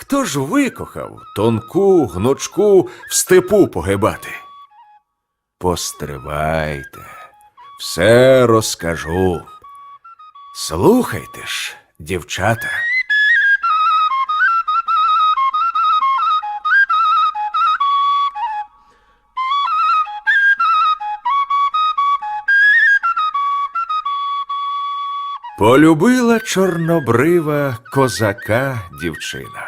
Хто ж викохав тонку гнучку в степу погибати? Постривайте, все розкажу. Слухайте ж, дівчата. Полюбила чорнобрива козака дівчина.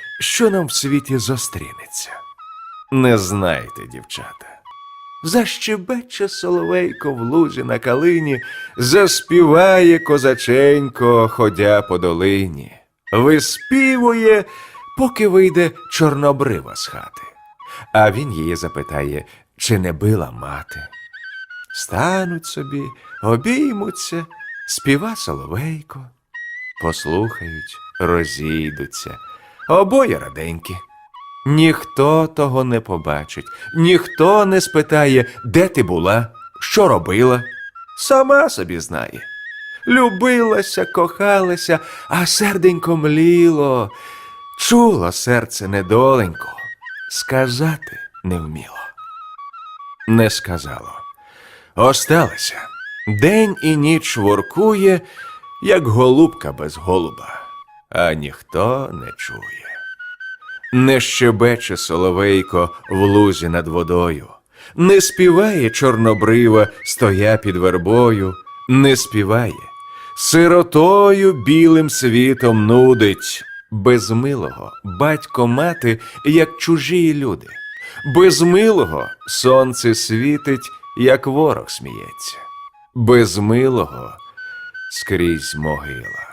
що нам в світі зустрінеться. Не знайте, дівчата. Защебече соловейко в лузі на калині, заспіває козаченько, ходя по долині, виспівує, поки вийде чорнобрива з хати. А він її запитає, чи не била мати. Стануть собі, обіймуться, співа соловейко, послухають, розійдуться, обоє раденькі. Ніхто того не побачить, ніхто не спитає, де ти була, що робила. Сама собі знає. Любилася, кохалася, а серденько мліло, чуло серце недоленько, сказати не вміло. Не сказало. Осталося. День і ніч воркує, як голубка без голуба, а ніхто не чує. Не щебече соловейко в лузі над водою, не співає чорнобрива, стоя під вербою, не співає, сиротою білим світом нудить, без милого батько мати, як чужі люди, без милого сонце світить, як ворог сміється, без милого скрізь могила,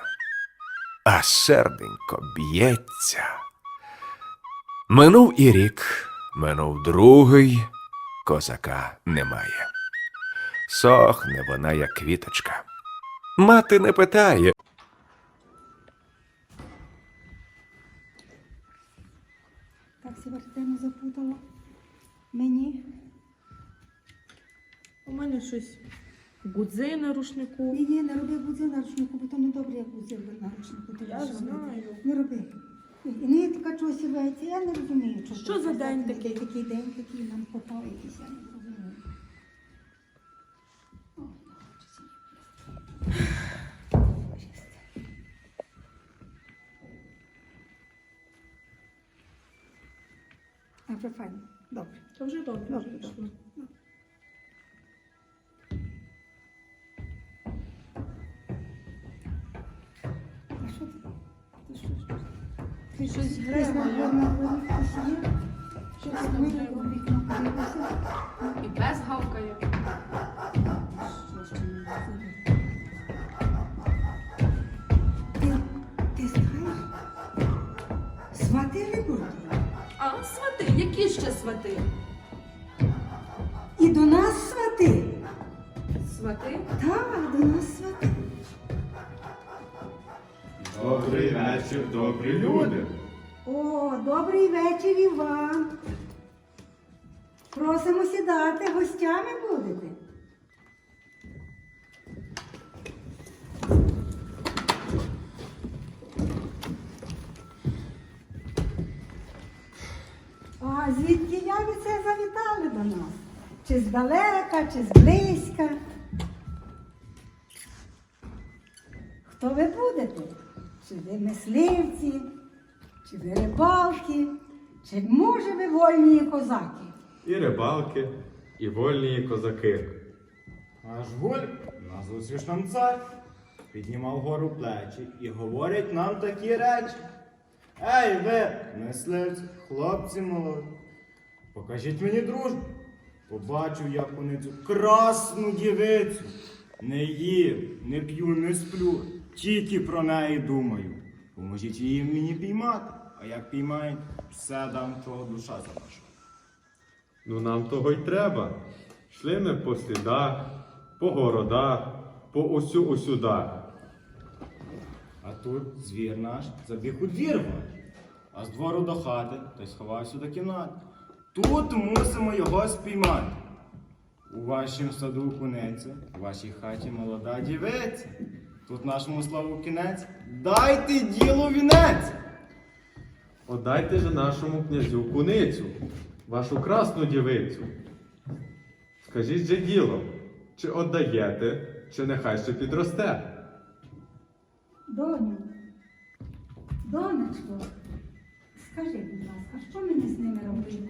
а серденько б'ється. Минув і рік, минув другий, козака немає. Сохне вона, як квіточка. Мати не питає, Так Севертину запутала. Мені. У мене щось гудзи на рушнику. Ні, ні, не роби будзи на ручнику, бо то не добре, як будзи на ручнику. Ти Я що робити? знаю. Не роби. І нитка чогось сівається, я не розумію. Що, Що за день такий? такий? День такий нам попав якийсь, я не розумію. О, А вже файно. Добре. Це вже добре. Добре, вже добре. пішло. Ти Щось грає? Щось Так, ми грає. у вікно. І пес гавкає. Ти? Ти, знаєш? Свати не будуть. А свати, які ще свати? І до нас свати. Свати? Так, до нас свати. Добрий вечір, добрі люди. О, добрий вечір і вам. Просимо сідати, гостями будете. А звідки я ви це завітали до нас? Чи здалека, чи зблизька? Хто ви будете? Чи ви мисливці, чи ви рибалки, чи може ви вольні козаки? І рибалки, і вольні козаки. Аж гуль на зустріч нам цар піднімав гору плечі і говорить нам такі речі. Ей ви, мисливці, хлопці молоді, покажіть мені дружбу. Побачив я поницю красну дівицю. Не їм, не п'ю, не сплю, тільки про неї думаю. Поможіть її мені піймати. А як піймають, все дам твого душа залишу. Ну нам того й треба. Шли ми по слідах, по городах, по усю усюдах. А тут звір наш забіг у двір ваш, а з двору до хати та й сховався до кімнати. Тут мусимо його спіймати. У вашім саду кунеться, у вашій хаті молода дівиця. Тут нашому славу кінець. Дайте ділу вінець! Отдайте же нашому князю куницю, вашу красну дівицю. Скажіть же діло, чи отдаєте, чи нехай ще підросте. Доню, донечко, скажи, будь ласка, що мені з ними робити?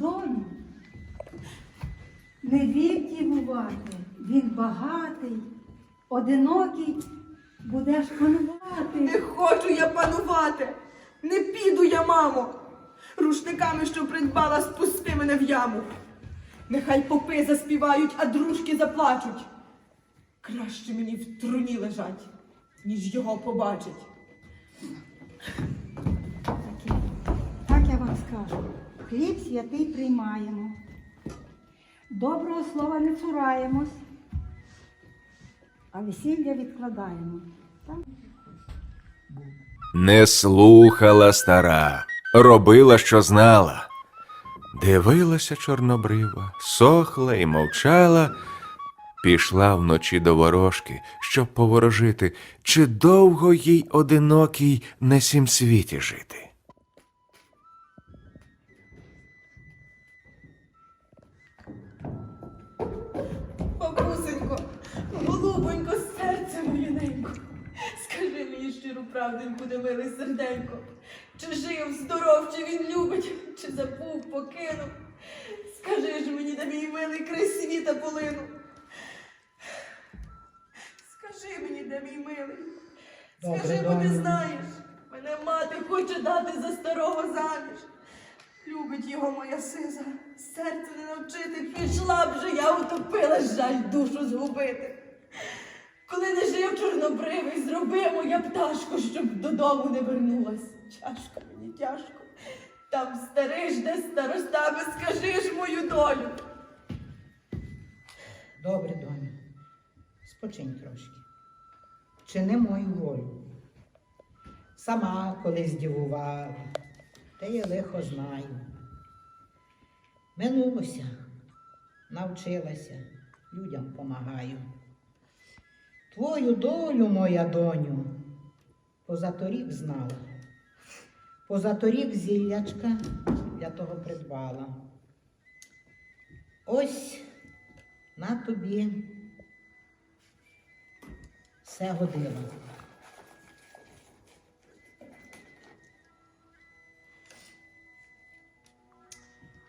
Доню, не вік дівувати, він багатий, одинокий, будеш панувати. Не хочу я панувати. Не піду я, мамо. Рушниками, що придбала, спусти мене в яму. Нехай попи заспівають, а дружки заплачуть. Краще мені в труні лежать, ніж його побачить. Так я вам скажу. Хліб святий приймаємо. Доброго слова не цураємось, а весілля відкладаємо. Не слухала стара, робила, що знала. Дивилася чорнобрива, сохла і мовчала, пішла вночі до ворожки, щоб поворожити, чи довго їй одинокій на сім світі жити. Де милий серденько. Чи жив, здоров, чи він любить, чи забув, покинув. Скажи ж мені, де мій милий край світа полинув. Скажи мені, де мій милий. Скажи, бо ти знаєш, мене мати хоче дати за старого заміж. Любить його моя сиза, серце не навчити, пішла б же я утопила, жаль душу згубити. Коли не жив чорнобривий, зроби моя пташку, щоб додому не вернулась. Тяжко мені, тяжко. Там старий жде старостами, скажи ж мою долю. Добре, доню, спочинь трошки. Чини мою волю. Сама колись дівувала, та я лихо знаю. Минулося, навчилася, людям помагаю. Твою долю, моя доню, позаторік знала. Позаторік зіллячка для того придбала. Ось на тобі все годило.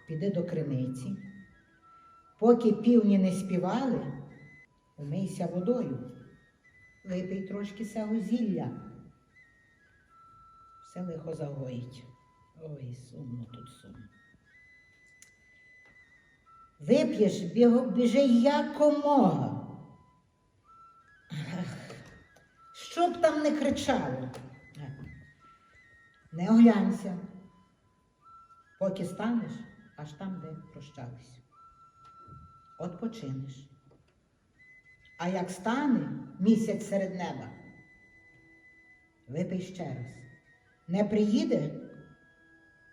Піди до криниці. Поки півні не співали, умийся водою. Випий трошки сього зілля. Все лихо загоїть. Ой, сумно тут сумно. Вип'єш, біжи якомога. Ех, Щоб там не кричало. Не оглянься. Поки станеш, аж там, де прощались. Отпочинеш. А як стане місяць серед неба, випий ще раз. Не приїде,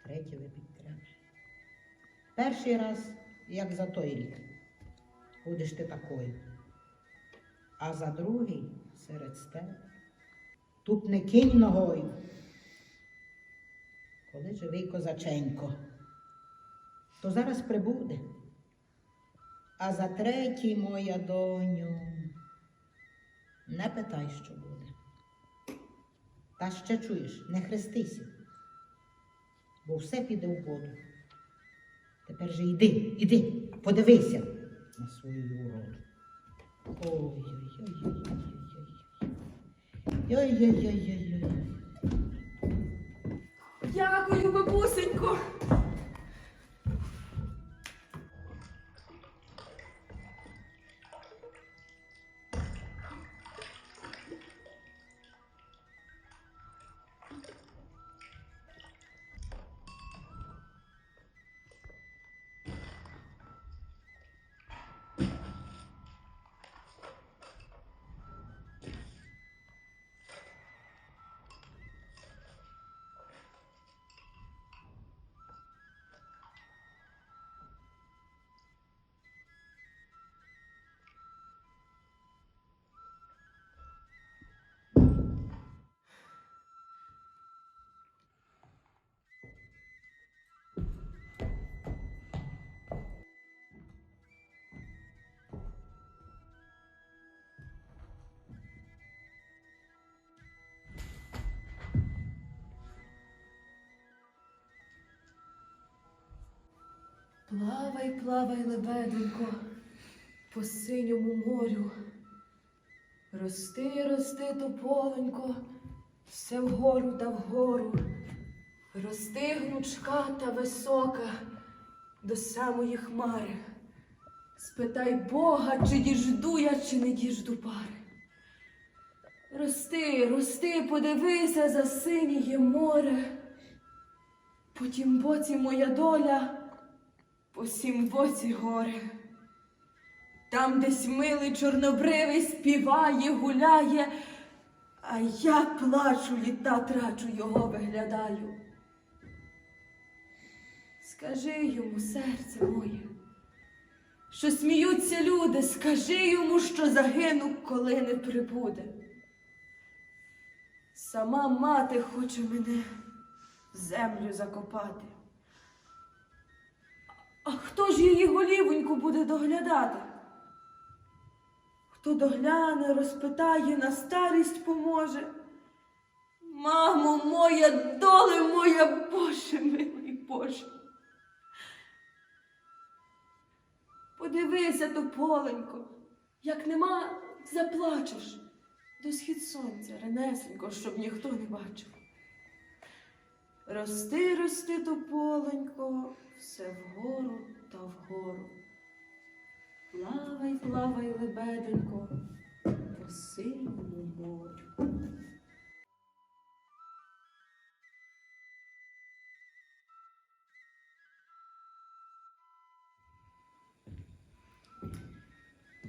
третє випить треба. Перший раз, як за той рік, будеш ти такою. А за другий серед степ. Тут не кинь ногою. Коли живий козаченько, то зараз прибуде. А за третій, моя доню, не питай, що буде. Та ще чуєш, не хрестися, бо все піде в воду. Тепер же йди, іди, подивися на свою уроду. Ой-ой-ой-ой-ой. Дякую, бабусенько. Плавай, плавай, лебеденько, по синьому морю. Рости, рости, тополонько, все вгору та вгору. Рости гнучка та висока до самої хмари. Спитай Бога, чи діжду я, чи не діжду пари. Рости, рости, подивися за синіє море. По тім боці моя доля, по сім боці горе. Там десь милий чорнобривий співає, гуляє, а я плачу, літа трачу, його виглядаю. Скажи йому, серце моє, що сміються люди, скажи йому, що загину, коли не прибуде. Сама мати хоче мене в землю закопати. А хто ж її голівоньку буде доглядати? Хто догляне, розпитає, на старість поможе. Мамо моя, доле моя, Боже милий Боже. Подивися, тополенько, як нема, заплачеш. До схід сонця, ренесенько, щоб ніхто не бачив. Рости, рости, тополенько, все вгору та вгору. Плавай, плавай, лебеденько, по синьому морю.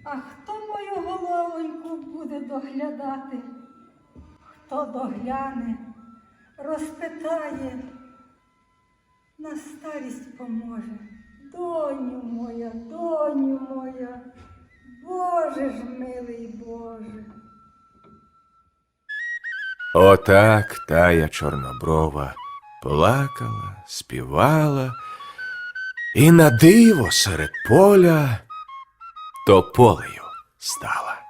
А хто мою головоньку буде доглядати? Хто догляне, розпитає, на старість поможе. Доню моя, доню моя, Боже ж милий Боже. Отак тая чорноброва плакала, співала, і на диво серед поля тополею стала.